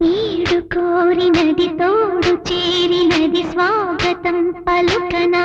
ఈడు కోరినది తోడు చేరినది స్వాగతం పలుకనా.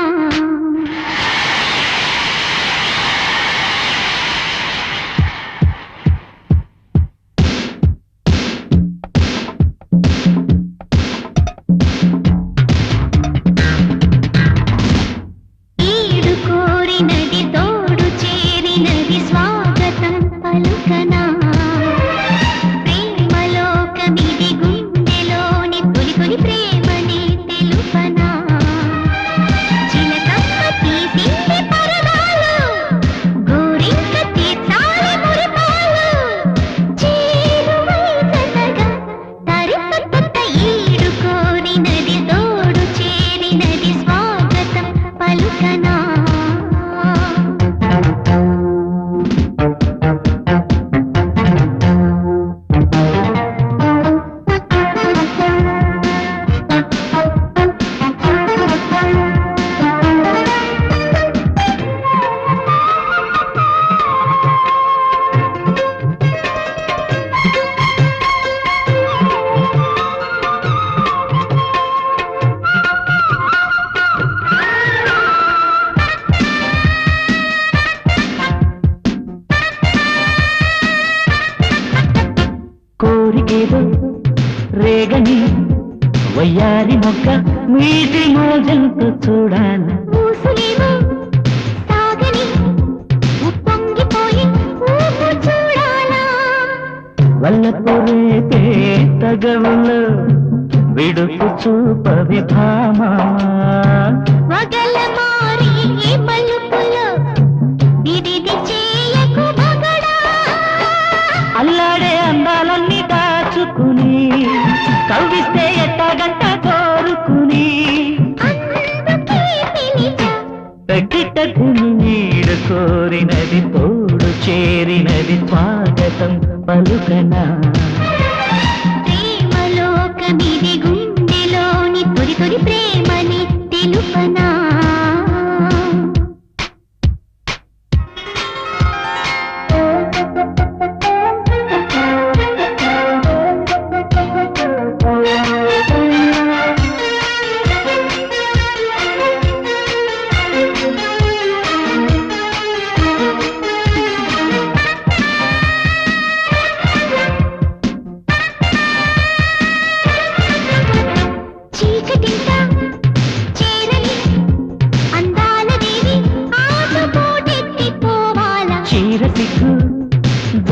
కోరికేదో రేగని వయ్యారి మొక్క మీది మోజంతో చూడాల. ఊసులేమో సాగని ఉప్పొంగిపోయి ఊపు చూడాలా. వల్లపు రేపే తగవులు విడుపు చూపవి భామా తగ్గిటకుని నీడ కోరినది తోడు చేరినది స్వాగతం పలుకనా.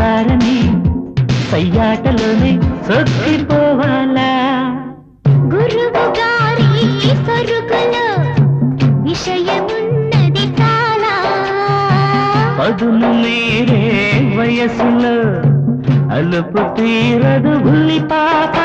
జారని సయ్యాటలోనే సొక్కిపోవాలా గురువు గారి సరుకులో విషయమున్నది చాలా. పదును మీరే వయసులో అలుపు తీరదు ఉల్లి పాప.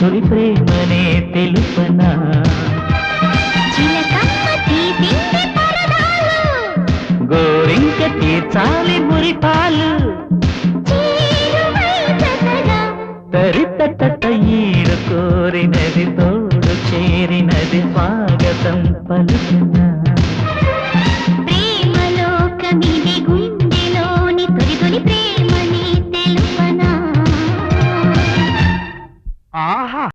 తొలి ప్రేమనే తెలుపనా? గోరింక తీర్చాలి మురిపాలు. తరితట ఈడు కోరినది తోడు చేరినది స్వాగతం పలుకునా